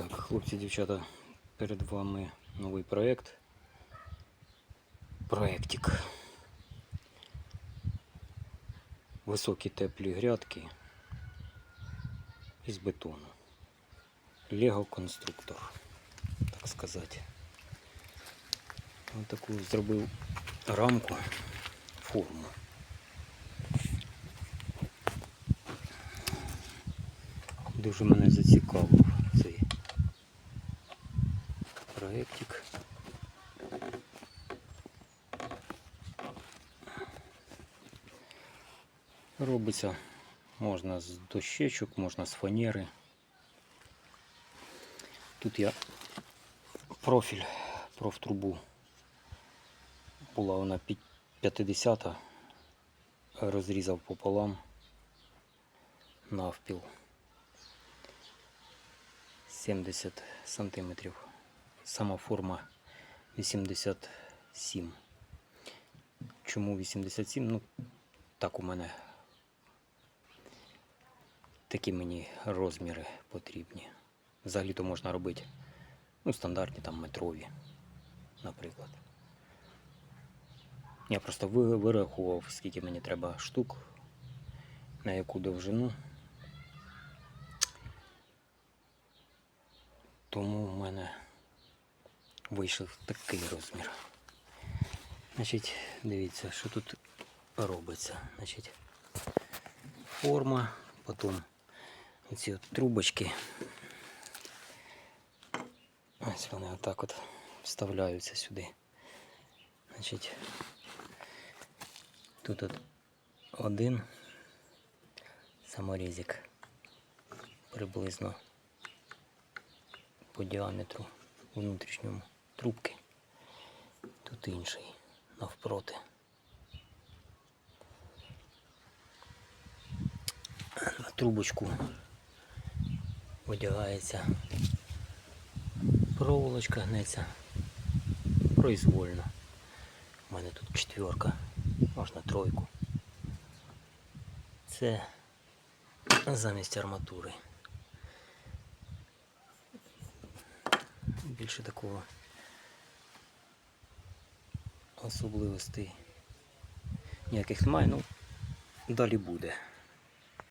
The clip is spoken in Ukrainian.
Так, хлопці, дівчата, перед вами новий проєкт. Проєктик. Високі теплі грядки із бетону. Лего конструктор, так сказати. Ось таку зробив рамку, форму. Дуже мене зацікавив проєктик. Робиться можна з дощечок, можна з фанери. Тут я профіль профтрубу. Була вона пі- 50 розрізав пополам навпіл. 70 сантиметрів. Сама форма 87. Чому 87? Ну, так у мене такі мені розміри потрібні. Взагалі то можна робити ну, стандартні там метрові, наприклад. Я просто вирахував, скільки мені треба штук, на яку довжину. Тому в мене вийшов такий розмір. Значить, дивіться, що тут робиться. Значить, форма, потім ці трубочки. Ось вони отак от вставляються сюди. Значить, тут от один саморізик приблизно по діаметру внутрішньому трубки. Тут інший навпроти. На трубочку одягається проволочка гнеться произвольно. У мене тут четверка, можна тройку. Це замість арматури. Більше такого особливостей ніяких немає, ну далі буде.